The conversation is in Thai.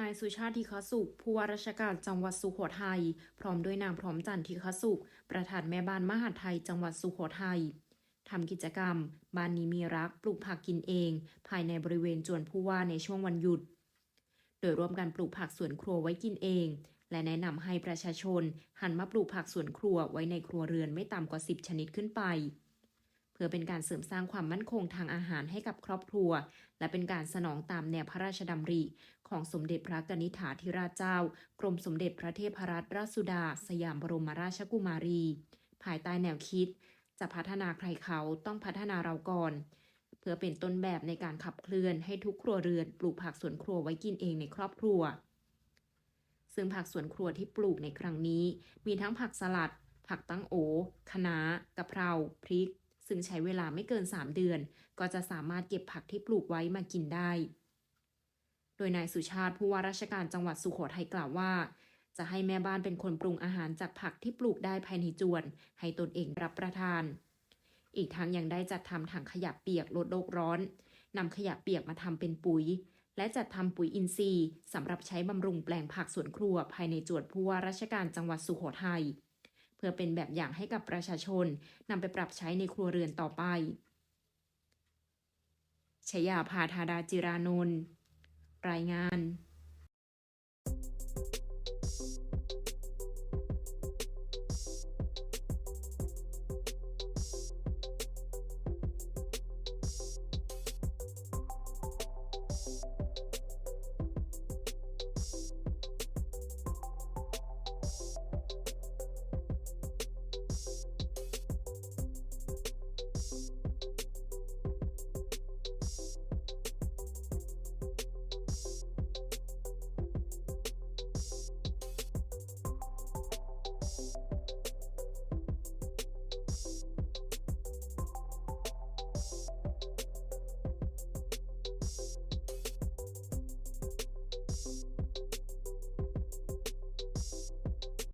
นายสุชาติทิคสุขผู้ว่าราชการจังหวัดสุโขทัย พร้อมด้วยนางพร้อมจันทร์ทิคสุข ประธานแม่บ้านมหาดไทยจังหวัดสุโขทัยทำกิจกรรม บ้านนี้มีรักปลูกผักกินเอง ภายในบริเวณจวนผู้ว่าในช่วงวันหยุด โดยร่วมกันปลูกผักสวนครัวไว้กินเอง และแนะนำให้ประชาชนหันมาปลูกผักสวนครัวไว้ในครัวเรือนไม่ต่ำกว่า 10 ชนิดขึ้นไป เพื่อเป็นการเสริมสร้างความมั่นคงทางอาหารให้กับครอบครัว และเป็นการสนองตามแนวพระราชดำริ ของสมเด็จพระกนิษฐาธิราชเจ้า กรมสมเด็จพระเทพรัตนราชสุดา สยามบรมราชกุมารี ภายใต้แนวคิด จะพัฒนาใครเขาต้องพัฒนาเราก่อน เพื่อเป็นต้นแบบในการขับเคลื่อนให้ทุกครัวเรือนปลูกผักสวนครัวไว้กินเองในครอบครัว ซึ่งผักสวนครัวที่ปลูกในครั้งนี้ มีทั้งผักสลัด ผักตั้งโอคะน้ากะเพรา พริก ซึ่งใช้เวลาไม่เกิน 3 เดือน ก็จะสามารถเก็บผักที่ปลูกไว้มากินได้ โดยนายสุชาติผู้ว่าราชการจังหวัดสุโขทัยกล่าวว่า จะให้แม่บ้านเป็นคนปรุงอาหารจากผักที่ปลูกได้ภายในจวน ให้ตนเองรับประทาน อีกทั้งยังได้จัดทำถังขยะเปียกลดโลกร้อนนำขยะเปียกมาทำเป็นปุ๋ย และจัดทำปุ๋ยอินทรีย์สำหรับใช้บำรุงแปลงผักสวนครัวภายในจวดผู้ว่าราชการจังหวัดสุโขทัย พื่อเป็นแบบอย่างให้กับประชาชนนำไปปรับใช้ในครัวเรือนต่อไปชยาพาธาดาจิรานนท์รายงาน